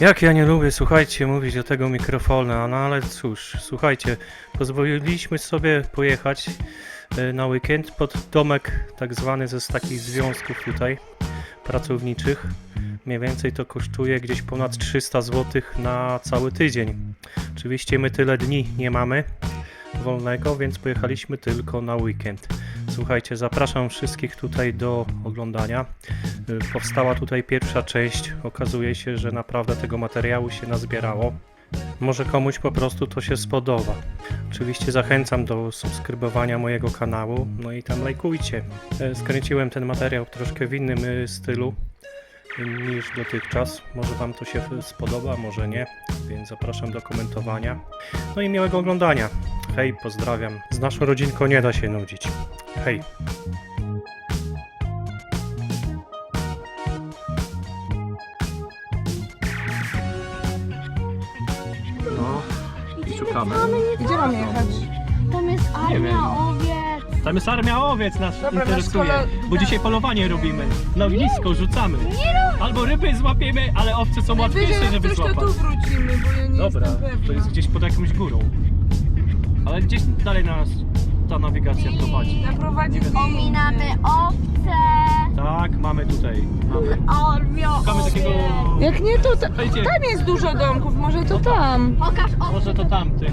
Jak ja nie lubię, słuchajcie, mówić do tego mikrofonu, no ale cóż, słuchajcie, pozwoliliśmy sobie pojechać e, na weekend pod domek tak zwany ze takich związków tutaj pracowniczych. Mniej więcej to kosztuje gdzieś ponad 300 zł na cały tydzień. Oczywiście my tyle dni nie mamy wolnego, więc pojechaliśmy tylko na weekend. Słuchajcie, zapraszam wszystkich tutaj do oglądania. Powstała tutaj pierwsza część. Okazuje się, że naprawdę tego materiału się nazbierało. Może komuś po prostu to się spodoba. Oczywiście zachęcam do subskrybowania mojego kanału, no i tam lajkujcie. E, Skręciłem ten materiał troszkę w innym y, stylu niż dotychczas. Może Wam to się spodoba, może nie, więc zapraszam do komentowania. No i miłego oglądania. Hej, pozdrawiam. Z naszą rodzinką nie da się nudzić. Hej. No, i szukamy. Gdzie mam jechać? Tam jest wiem. armia owiec. Tam jest armia owiec nas Dobra, interesuje, bo dzisiaj polowanie robimy. Na ognisko rzucamy. Albo ryby złapiemy, ale owce są łatwiejsze, żeby jak coś to złapać. tu wrócimy, bo ja nie Dobra, jestem pewna. to jest gdzieś pod jakąś górą. Ale gdzieś dalej nas ta nawigacja prowadzi. Naprowadzi mnie. Ominamy owce. Tak, mamy tutaj. Mamy. Szukamy takiego... Jak nie to, ta, Słuchajcie, tam jest dużo domków, może to tam. Pokaż owce. może to tamty.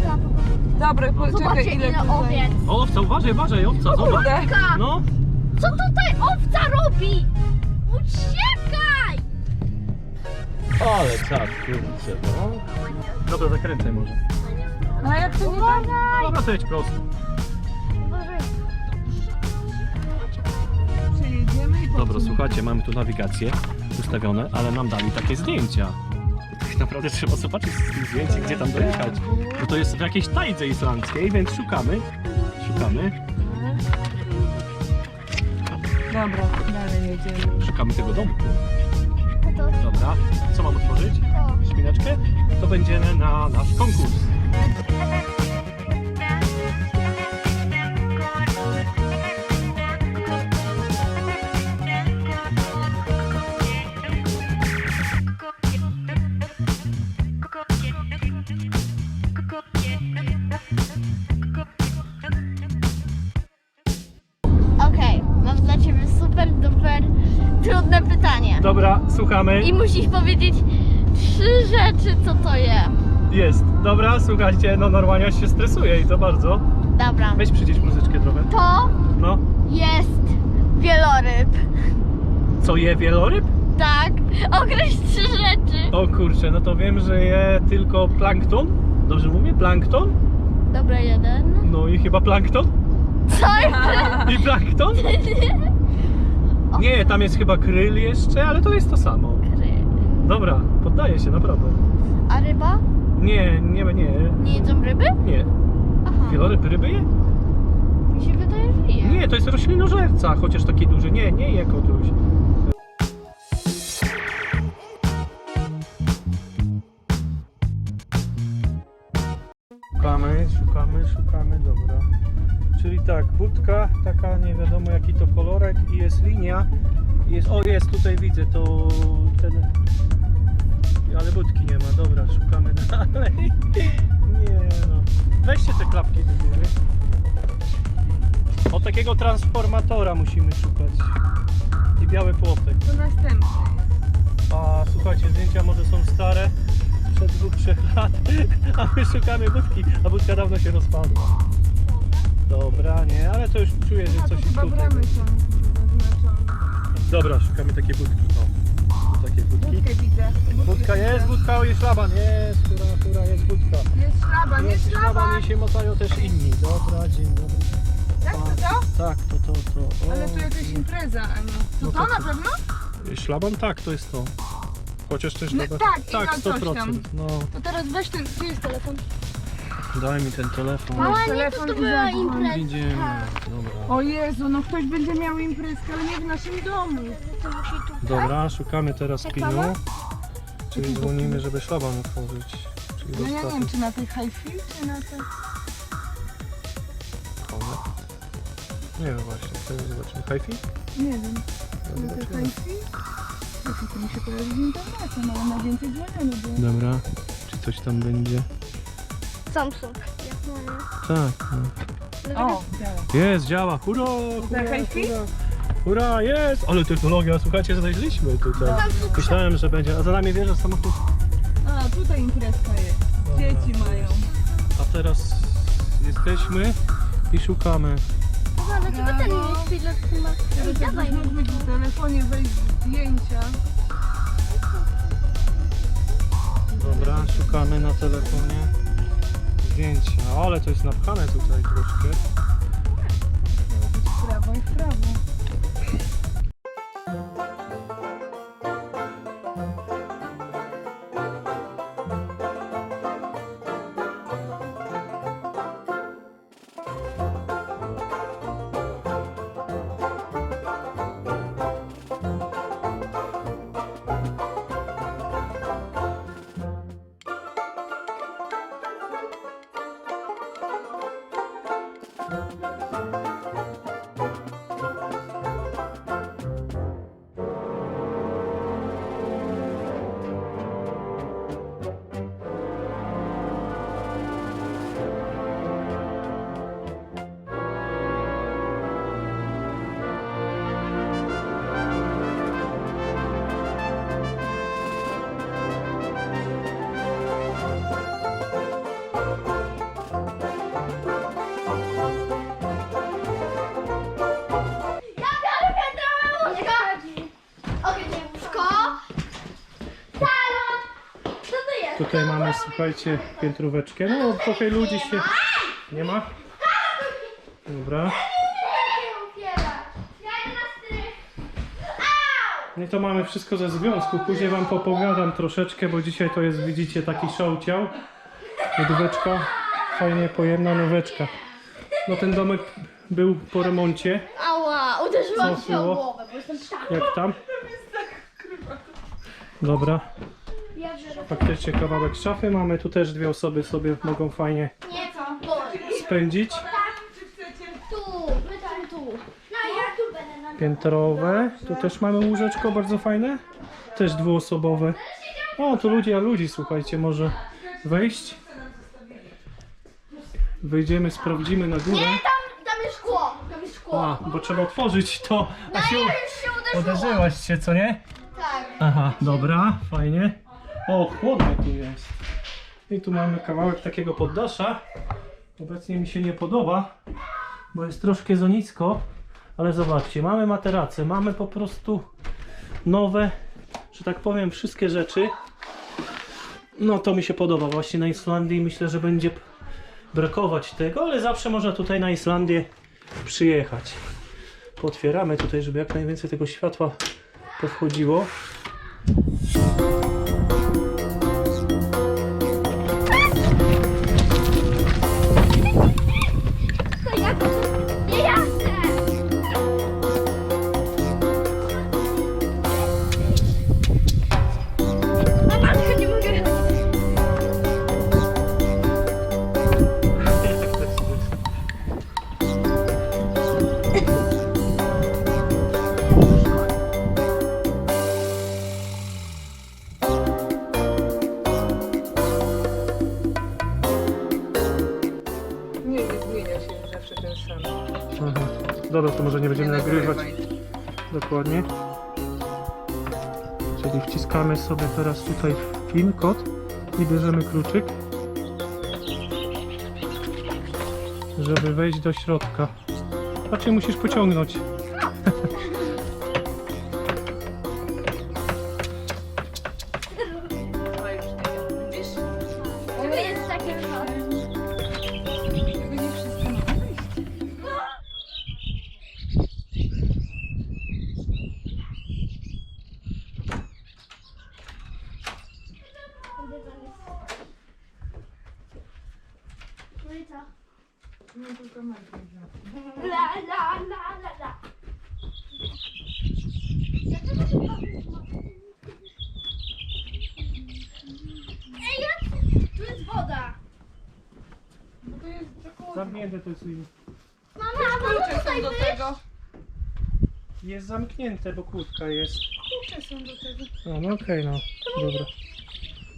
Dobra, poczekaj Zobaczcie ile ile tutaj. owiec. O, owca, uważaj, uważaj, owca, zobacz. Kurde. Ka, No, Co tutaj owca robi? Uciekaj! ale czad, kurczę, no. Dobra, zakręcaj może. No jak to nie tam? Dobra, to jedź prosto. Dobra, słuchajcie, mamy tu nawigację ustawione, ale nam dali takie zdjęcia. Tak naprawdę trzeba zobaczyć z tych zdjęć, gdzie tam dojechać. Bo to jest w jakiejś tajdze islandzkiej, więc szukamy. Szukamy. Dobra, dalej jedziemy. Szukamy tego domku. Dobra. Co mam otworzyć? to. Szpinaczkę? To będziemy na nasz konkurs. I musisz powiedzieć trzy rzeczy, co to jest. Jest. Dobra, słuchajcie, no normalnie się stresuje i to bardzo. Dobra. Weź przycisz muzyczkę trochę. To No. jest wieloryb. Co je wieloryb? Tak. Określ trzy rzeczy. O kurczę, no to wiem, że je tylko plankton. Dobrze mówię? Plankton? Dobra, jeden. No i chyba plankton? Co? I plankton? Nie, tam jest chyba kryl jeszcze, ale to jest to samo. Dobra, poddaję się, naprawdę. A ryba? Nie, nie, nie, Nie jedzą ryby? nie. Aha. Wieloryb ryby je? Mi się wydaje, że je. Nie, to jest roślinożerca, chociaż taki duży. Nie, nie je kotruś. Szukamy, szukamy, szukamy, dobra. Czyli tak, budka, taka nie wiadomo jaki to kolorek i jest linia. Jest, o jest, tutaj widzę, to ten... Ale budki nie ma, dobra, szukamy dalej. Nie no. Weźcie te klapki do góry. O takiego transformatora musimy szukać. I biały płotek. To następny. A słuchajcie, zdjęcia może są stare, sprzed dwóch, trzech lat, a my szukamy budki, a budka dawno się rozpadła. Dobra, nie, ale to już czuję, że coś jest tutaj. bramy są zaznaczone. Dobra, szukamy takiej budki. O, tu takie budki. Budkę widzę. Budka jest, budka, o jest szlaban, jest, hura, hura, jest budka. Jest szlaban, jest szlaban. i się motają też inni. Dobra, dzień dobry. Tak, to to? Tak, to, to, to. O, Ale tu jakaś impreza, a nie. To No to to- na pewno? Szlaban? Tak, to jest to. Chociaż też No chyba- tak, i tak, coś 100%. tam. No, To teraz weź ten, gdzie jest telefon? Daj mi ten telefon. Mała, nie, telefon to, to była impreza. Idziemy. Dobra. O Jezu, no ktoś będzie miał imprezkę, ale nie w naszym domu. To musi tu Dobra, szukamy teraz pinu. Czyli dzwonimy, żeby szlaban otworzyć. Czyli No ja nie wiem, czy na tej hi-fi, czy na tej... Nie wiem właśnie, to zobaczymy. Hi-fi? Nie wiem. Na tej zobaczymy. hi-fi? To mi się pojawi w internecie, no ale najwięcej dzwonione było. Dobra. Czy coś tam będzie? Samsung. Jak mamy. Tak. no. O, działa. Jest, działa. Hurra! Hurra, hejki? hurra. hurra, jest! Ale technologia, słuchajcie, znaleźliśmy tutaj. Myślałem, że będzie. A za nami wieża samochód. A, tutaj imprezka jest. Dzieci mają. A teraz jesteśmy i szukamy. Aha, dlaczego ten Brawo. Ej, dawaj. Mógł być w telefonie wejść zdjęcia. Dobra, szukamy na telefonie zdjęcia. Ale to jest napchane tutaj troszkę. W prawo i w prawo. Tutaj mamy, słuchajcie, piętróweczkę. No, trochę ludzi się... Nie ma? Dobra. No i to mamy wszystko ze związku. Później wam popowiadam troszeczkę, bo dzisiaj to jest, widzicie, taki show ciał. Lodóweczka, fajnie pojemna noweczka. No ten domek był po remoncie. Ała, uderzyłam się o głowę, bo jestem tak. Jak tam? Dobra. Faktycznie kawałek szafy mamy. Tu też dwie osoby sobie mogą fajnie Nie, co? Bo... spędzić. Tu, my tam tu. No ja tu będę na Piętrowe. Tu też mamy łóżeczko bardzo fajne. Też dwuosobowe. O, tu ludzie, a ludzi, słuchajcie, może wejść. Wyjdziemy, sprawdzimy na górę. Nie, tam, tam jest szkło. Tam jest szkło. A, bo trzeba otworzyć to. A się Ja już się uderzyłam. uderzyłaś się, co nie? Tak. Aha, dobra, fajnie. O, chłodno tu jest. I tu mamy kawałek takiego poddasza. Obecnie mi się nie podoba, bo jest troszkę za nisko. Ale zobaczcie, mamy materace, mamy po prostu nowe, że tak powiem, wszystkie rzeczy. No to mi się podoba. Właśnie na Islandii myślę, że będzie brakować tego, ale zawsze można tutaj na Islandię przyjechać. Potwieramy tutaj, żeby jak najwięcej tego światła powchodziło. Dobra, to może nie będziemy nagrywać dokładnie. Czyli wciskamy sobie teraz tutaj PIN kod i bierzemy kluczyk, żeby wejść do środka. Raczej musisz pociągnąć. Zamknięte to jest. Mama, a Klucze może są tutaj do być? tego. Jest zamknięte, bo kłódka jest. klucze są do tego. A, no okej, no. Dobra.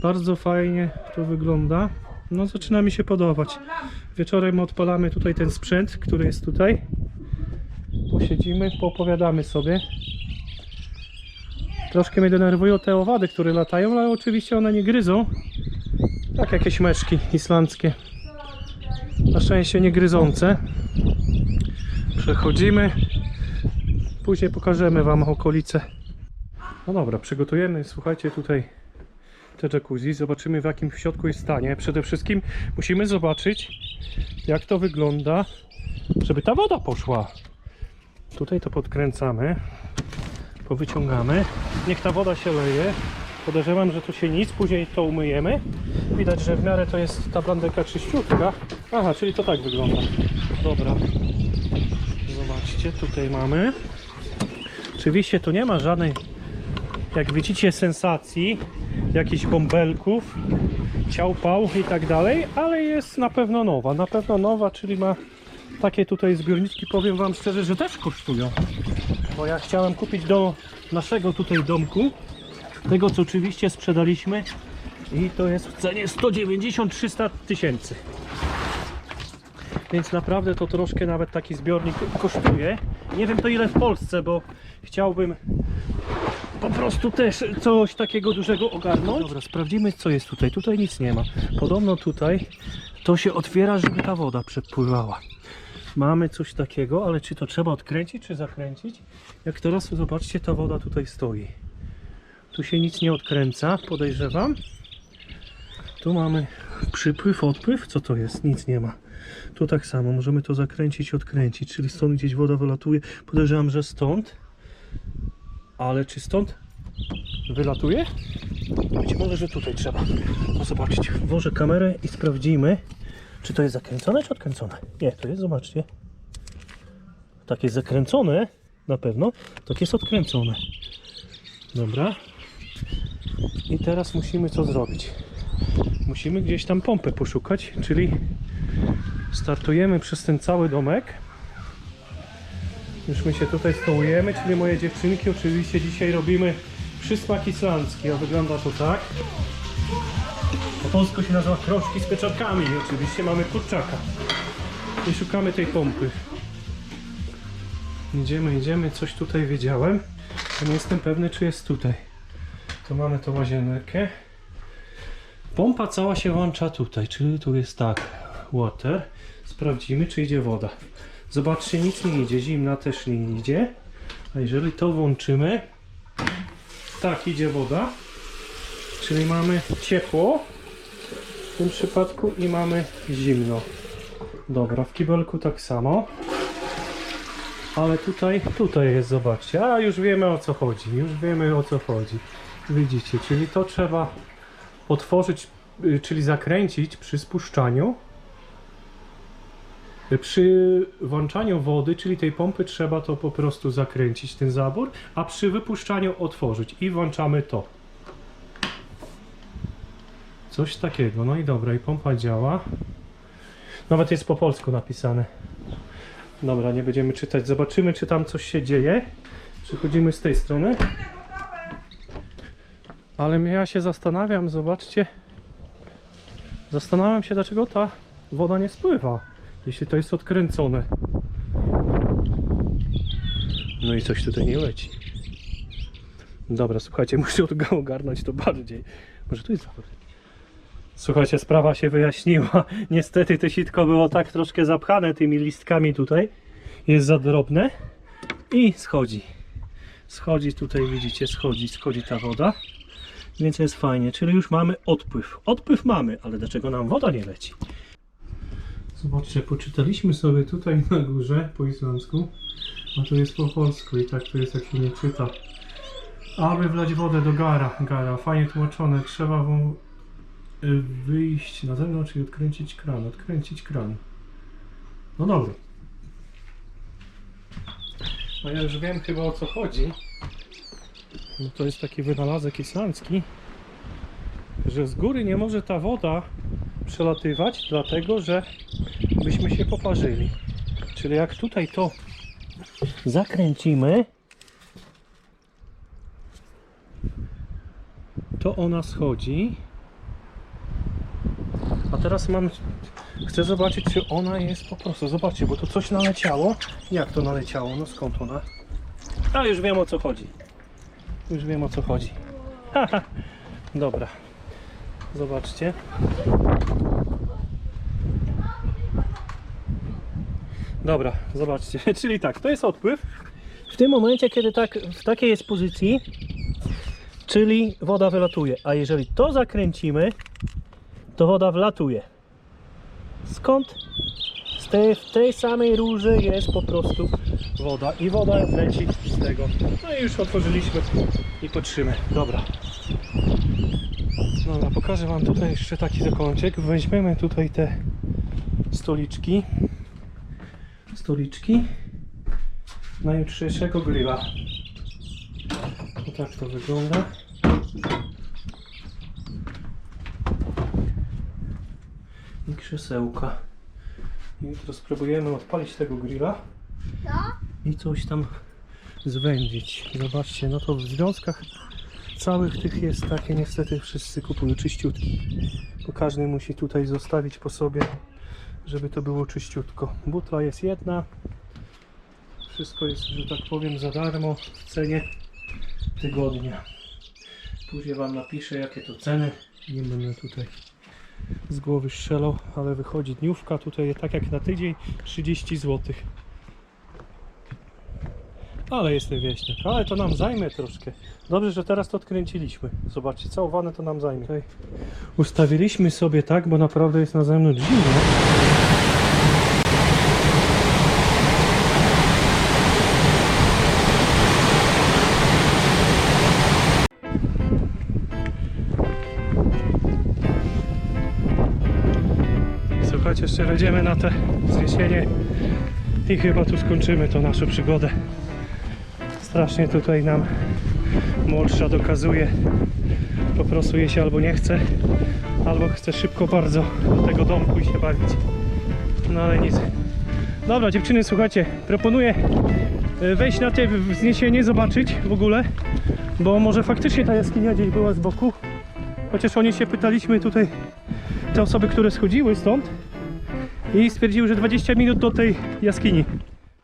Bardzo fajnie to wygląda. No zaczyna mi się podobać. Wieczorem odpalamy tutaj ten sprzęt, który jest tutaj. Posiedzimy, poopowiadamy sobie. Troszkę mnie denerwują te owady, które latają, ale oczywiście one nie gryzą. Tak jakieś meszki islandzkie. Szczęście nie gryzące. Przechodzimy. Później pokażemy Wam okolice. No dobra, przygotujemy, słuchajcie, tutaj te jacuzzi. Zobaczymy w jakim w środku jest stanie. Przede wszystkim musimy zobaczyć, jak to wygląda, żeby ta woda poszła. Tutaj to podkręcamy, powyciągamy. Niech ta woda się leje. Podejrzewam, że tu się nic, później to umyjemy. Widać, że w miarę to jest ta blandeka czyściutka. Aha, czyli to tak wygląda. Dobra. Zobaczcie, tutaj mamy. Oczywiście tu nie ma żadnej, jak widzicie, sensacji, jakichś bąbelków, ciałpał i tak dalej, ale jest na pewno nowa. Na pewno nowa, czyli ma takie tutaj zbiorniczki, powiem Wam szczerze, że też kosztują. Bo ja chciałem kupić do naszego tutaj domku, tego co oczywiście sprzedaliśmy i to jest w cenie 190-300 tysięcy. Więc naprawdę to troszkę nawet taki zbiornik kosztuje. Nie wiem to ile w Polsce, bo chciałbym po prostu też coś takiego dużego ogarnąć. Dobra, sprawdzimy co jest tutaj. Tutaj nic nie ma. Podobno tutaj to się otwiera, żeby ta woda przepływała. Mamy coś takiego, ale czy to trzeba odkręcić, czy zakręcić? Jak teraz zobaczcie, ta woda tutaj stoi. Tu się nic nie odkręca, podejrzewam. Tu mamy przypływ, odpływ. Co to jest? Nic nie ma. Tu tak samo, możemy to zakręcić odkręcić, czyli stąd gdzieś woda wylatuje. Podejrzewam, że stąd. Ale czy stąd wylatuje? Być może, że tutaj trzeba. No zobaczcie, włożę kamerę i sprawdzimy, czy to jest zakręcone, czy odkręcone. Nie, to jest, zobaczcie. Tak jest zakręcone, na pewno. Tak jest odkręcone. Dobra. I teraz musimy co zrobić? Musimy gdzieś tam pompę poszukać, czyli startujemy przez ten cały domek. Już my się tutaj stołujemy, czyli moje dziewczynki. Oczywiście dzisiaj robimy przysmak islandzki, a wygląda to tak. Po polsku się nazywa kroczki z pieczarkami i oczywiście mamy kurczaka. I szukamy tej pompy. Idziemy, idziemy, coś tutaj wiedziałem. Nie jestem pewny, czy jest tutaj. Tu mamy tą łazienkę. Pompa cała się włącza tutaj, czyli tu jest tak, water. Sprawdzimy, czy idzie woda. Zobaczcie, nic nie idzie, zimna też nie idzie. A jeżeli to włączymy, tak, idzie woda. Czyli mamy ciepło w tym przypadku i mamy zimno. Dobra, w kibelku tak samo. Ale tutaj, tutaj jest, zobaczcie. A już wiemy o co chodzi, już wiemy o co chodzi. Widzicie, czyli to trzeba otworzyć, y, czyli zakręcić przy spuszczaniu. Y, Przy włączaniu wody, czyli tej pompy, trzeba to po prostu zakręcić, ten zabór, a przy wypuszczaniu otworzyć i włączamy to. Coś takiego, no i dobra, i pompa działa. Nawet jest po polsku napisane. Dobra, nie będziemy czytać. Zobaczymy, czy tam coś się dzieje. Przechodzimy z tej strony. Ale ja się zastanawiam, zobaczcie. Zastanawiam się, dlaczego ta woda nie spływa, jeśli to jest odkręcone. No i coś tutaj nie leci. Dobra, słuchajcie, muszę ogarnąć to bardziej. Może tu jest zawód. Słuchajcie, sprawa się wyjaśniła. Niestety to sitko było tak troszkę zapchane tymi listkami tutaj. Jest za drobne i schodzi. Schodzi tutaj, widzicie, schodzi, schodzi ta woda. Więc jest fajnie, czyli już mamy odpływ. Odpływ mamy, ale dlaczego nam woda nie leci? Zobaczcie, poczytaliśmy sobie tutaj na górze po islandzku, a to jest po polsku i tak to jest jak się nie czyta. Aby wlać wodę do gara, gara, fajnie tłumaczone, trzeba wą- y, wyjść na zewnątrz i odkręcić kran, odkręcić kran. No dobra. No ja już wiem chyba o co chodzi. No to jest taki wynalazek islandzki, że z góry nie może ta woda przelatywać, dlatego że byśmy się poparzyli. Czyli jak tutaj to zakręcimy, to ona schodzi. A teraz mam. Chcę zobaczyć, czy ona jest po prostu. Zobaczcie, bo tu coś naleciało. Jak to naleciało? No skąd ona? A już wiem o co chodzi. Już wiem o co chodzi. Haha. Dobra. Zobaczcie. Dobra, zobaczcie. Czyli tak, to jest odpływ. W tym momencie, kiedy tak, w takiej jest pozycji, czyli woda wylatuje. A jeżeli to zakręcimy, to woda wlatuje. Skąd? Z tej, w tej samej rurze jest po prostu woda i woda leci z tego. No i już otworzyliśmy i patrzymy. Dobra. Dobra, pokażę Wam tutaj jeszcze taki zakątek. Weźmiemy tutaj te stoliczki. Stoliczki na jutrzejszego grilla. No tak to wygląda. I krzesełka. I jutro spróbujemy odpalić tego grilla i coś tam zwędzić. Zobaczcie, no to w związkach całych tych jest takie, niestety wszyscy kupują czyściutki. Bo każdy musi tutaj zostawić po sobie, żeby to było czyściutko. Butla jest jedna. Wszystko jest, że tak powiem, za darmo w cenie tygodnia. Później Wam napiszę, jakie to ceny. Nie będę tutaj z głowy strzelał, ale wychodzi dniówka tutaj tak jak na tydzień 30 zł. Ale jestem wieśniak, ale to nam zajmie troszkę. Dobrze, że teraz to odkręciliśmy. Zobaczcie, całowane to nam zajmie. Ustawiliśmy sobie tak, bo naprawdę jest na zewnątrz zimno. Słuchajcie, jeszcze wejdziemy na te wzniesienie i chyba tu skończymy tą naszą przygodę. Strasznie tutaj nam młodsza dokazuje, po prostu jej się albo nie chce, albo chce szybko bardzo do tego domku i się bawić. No ale nic. Dobra dziewczyny, słuchajcie, proponuję e, wejść na te wzniesienie, zobaczyć w ogóle, bo może faktycznie ta jaskinia gdzieś była z boku. Chociaż oni się pytaliśmy tutaj, te osoby, które schodziły stąd i stwierdziły, że 20 minut do tej jaskini.